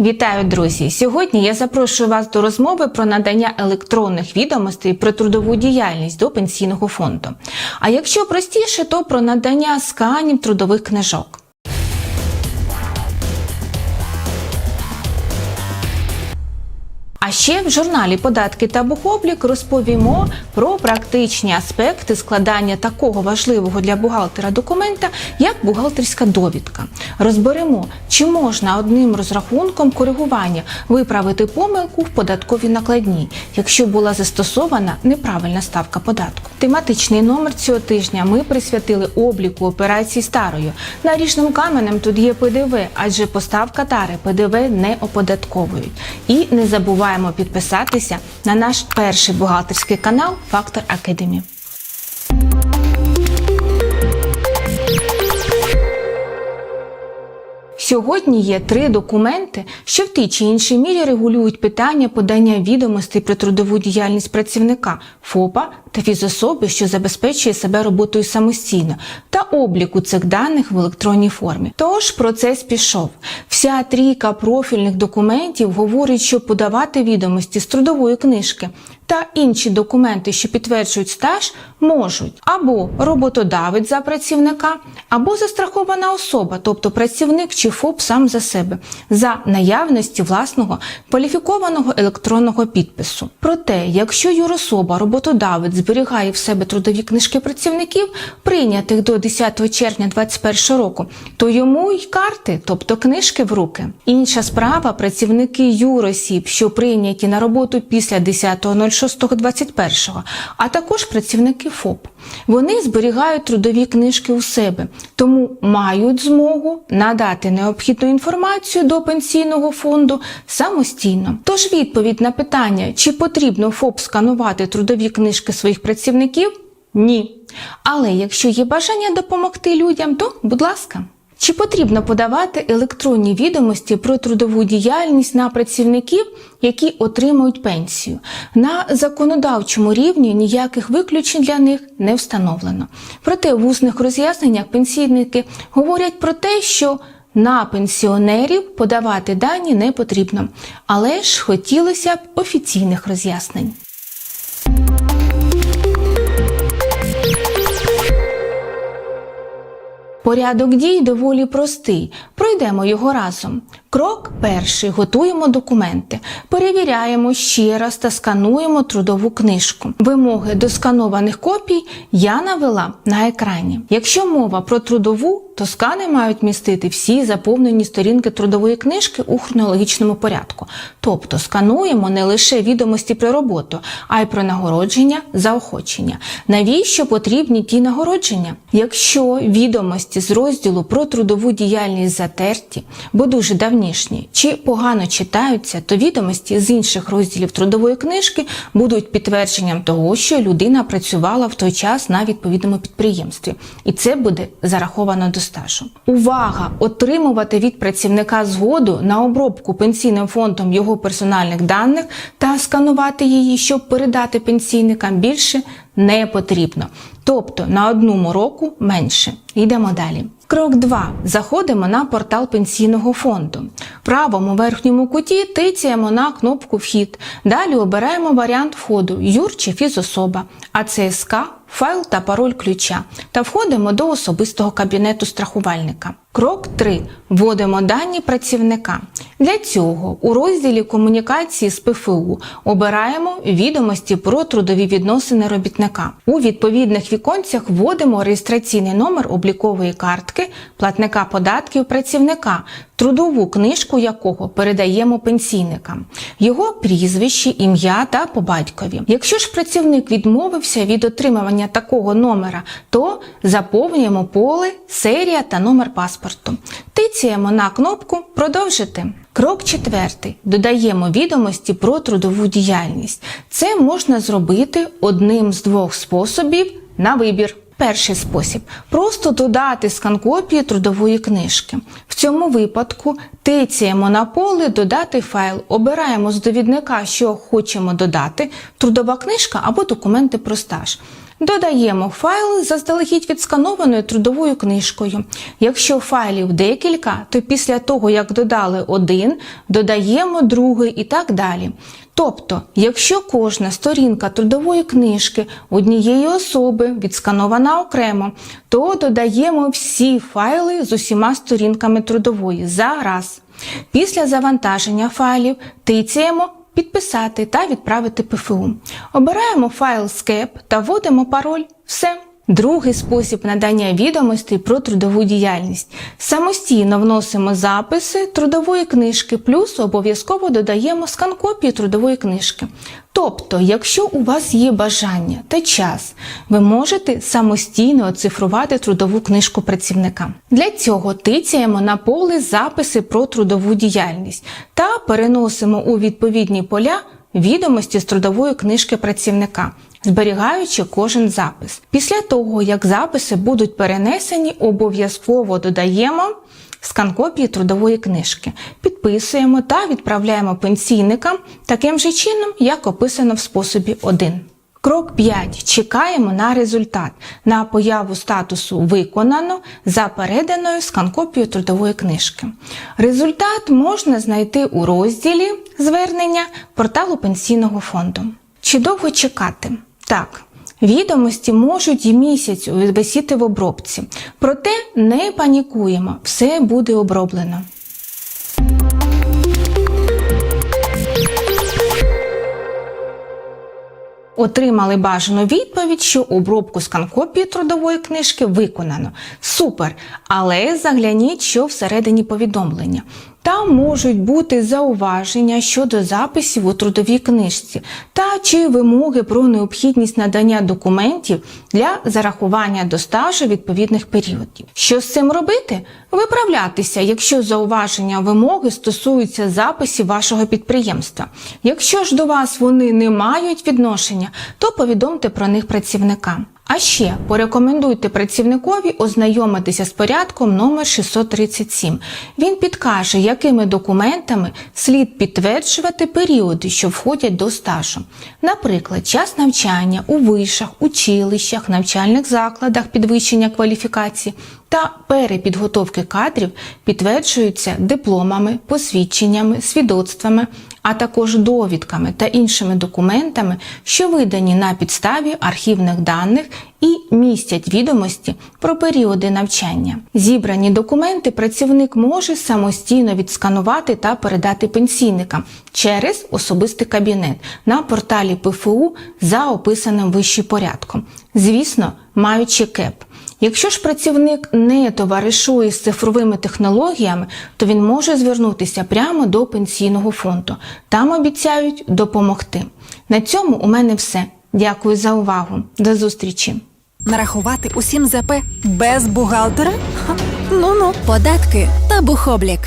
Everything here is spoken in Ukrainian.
Вітаю, друзі! Сьогодні я запрошую вас до розмови про надання електронних відомостей про трудову діяльність до пенсійного фонду. А якщо простіше, то про надання сканів трудових книжок. А ще в журналі Податки та бухоблік розповімо про практичні аспекти складання такого важливого для бухгалтера документа, як бухгалтерська довідка. Розберемо, чи можна одним розрахунком коригування виправити помилку в податковій накладній, якщо була застосована неправильна ставка податку. Тематичний номер цього тижня ми присвятили обліку операцій старою. Наріжним каменем тут є ПДВ, адже поставка тари ПДВ не оподатковують. І не забуваємо підписатися на наш перший бухгалтерський канал Фактор Академі. Сьогодні є три документи, що в тій чи іншій мірі регулюють питання подання відомостей про трудову діяльність працівника ФОПа та фізособи, що забезпечує себе роботою самостійно, та обліку цих даних в електронній формі. Тож процес пішов. Вся трійка профільних документів говорить, що подавати відомості з трудової книжки та інші документи, що підтверджують стаж, можуть або роботодавець за працівника, або застрахована особа, тобто працівник чи ФОП сам за себе, за наявності власного кваліфікованого електронного підпису. Проте, якщо юрособа, роботодавець зберігає в себе трудові книжки працівників, прийнятих до 10 червня 2021 року, то йому й карти, тобто книжки в руки. Інша справа працівники юросіб, що прийняті на роботу після 10.06.21, а також працівники ФОП. Вони зберігають трудові книжки у себе, тому мають змогу надати необхідну інформацію до пенсійного фонду самостійно. Тож відповідь на питання, чи потрібно ФОП сканувати трудові книжки своїх працівників ні. Але якщо є бажання допомогти людям, то будь ласка. Чи потрібно подавати електронні відомості про трудову діяльність на працівників, які отримують пенсію? На законодавчому рівні ніяких виключень для них не встановлено. Проте в усних роз'ясненнях пенсійники говорять про те, що на пенсіонерів подавати дані не потрібно, але ж хотілося б офіційних роз'яснень. Порядок дій доволі простий. Пройдемо його разом. Крок перший. Готуємо документи. Перевіряємо ще раз та скануємо трудову книжку. Вимоги до сканованих копій я навела на екрані. Якщо мова про трудову, то скани мають містити всі заповнені сторінки трудової книжки у хронологічному порядку. Тобто скануємо не лише відомості про роботу, а й про нагородження, заохочення. Навіщо потрібні ті нагородження? Якщо відомості з розділу про трудову діяльність затерті, бо дуже давнішні, чи погано читаються, то відомості з інших розділів трудової книжки будуть підтвердженням того, що людина працювала в той час на відповідному підприємстві, і це буде зараховано до стажу. Увага! Отримувати від працівника згоду на обробку пенсійним фондом його персональних даних та сканувати її, щоб передати пенсійникам більше не потрібно. Тобто на одному року менше. Йдемо далі. Крок 2. Заходимо на портал пенсійного фонду. В правому верхньому куті тицяємо на кнопку Вхід. Далі обираємо варіант входу юр чи фізособа, АЦСК, файл та пароль ключа та входимо до особистого кабінету страхувальника. Крок 3. Вводимо дані працівника. Для цього у розділі комунікації з ПФУ обираємо відомості про трудові відносини робітника. У відповідних віконцях вводимо реєстраційний номер облікової картки платника податків працівника, трудову книжку якого передаємо пенсійникам, його прізвище, ім'я та по батькові. Якщо ж працівник відмовився від отримування такого номера, то заповнюємо поле, серія та номер паспорту. Тицяємо на кнопку Продовжити. Крок четвертий. Додаємо відомості про трудову діяльність. Це можна зробити одним з двох способів на вибір. Перший спосіб просто додати скан копії трудової книжки. В цьому випадку тицяємо на поле Додати файл, обираємо з довідника, що хочемо додати, трудова книжка або документи про стаж. Додаємо файл заздалегідь відсканованою трудовою книжкою. Якщо файлів декілька, то після того, як додали один, додаємо другий і так далі. Тобто, якщо кожна сторінка трудової книжки однієї особи відсканована окремо, то додаємо всі файли з усіма сторінками трудової за раз. Після завантаження файлів тицяємо підписати та відправити ПФУ. Обираємо файл «Скеп» та вводимо пароль. Все. Другий спосіб надання відомостей про трудову діяльність. Самостійно вносимо записи трудової книжки, плюс обов'язково додаємо скан копії трудової книжки. Тобто, якщо у вас є бажання та час, ви можете самостійно оцифрувати трудову книжку працівника. Для цього тицяємо на поле записи про трудову діяльність та переносимо у відповідні поля відомості з трудової книжки працівника зберігаючи кожен запис. Після того, як записи будуть перенесені, обов'язково додаємо скан копії трудової книжки, підписуємо та відправляємо пенсійникам таким же чином, як описано в способі 1. Крок 5. Чекаємо на результат на появу статусу виконано за переданою скан-копією трудової книжки. Результат можна знайти у розділі звернення порталу пенсійного фонду. Чи довго чекати? Так. Відомості можуть і місяць висіти в обробці. Проте не панікуємо, все буде оброблено. Отримали бажану відповідь, що обробку скан-копії трудової книжки виконано. Супер! Але загляніть, що всередині повідомлення. Там можуть бути зауваження щодо записів у трудовій книжці та чи вимоги про необхідність надання документів для зарахування до стажу відповідних періодів. Що з цим робити? Виправлятися, якщо зауваження вимоги стосуються записів вашого підприємства. Якщо ж до вас вони не мають відношення, то повідомте про них працівникам. А ще порекомендуйте працівникові ознайомитися з порядком номер 637. Він підкаже, якими документами слід підтверджувати періоди, що входять до стажу. Наприклад, час навчання у вишах, училищах, навчальних закладах підвищення кваліфікації та перепідготовки кадрів підтверджуються дипломами, посвідченнями, свідоцтвами, а також довідками та іншими документами, що видані на підставі архівних даних і містять відомості про періоди навчання. Зібрані документи працівник може самостійно відсканувати та передати пенсійникам через особистий кабінет на порталі ПФУ за описаним вище порядком. Звісно, маючи КЕП. Якщо ж працівник не товаришує з цифровими технологіями, то він може звернутися прямо до пенсійного фонду. Там обіцяють допомогти. На цьому у мене все. Дякую за увагу. До зустрічі! Нарахувати усім ЗП без бухгалтера? Ну-ну. Податки та бухоблік.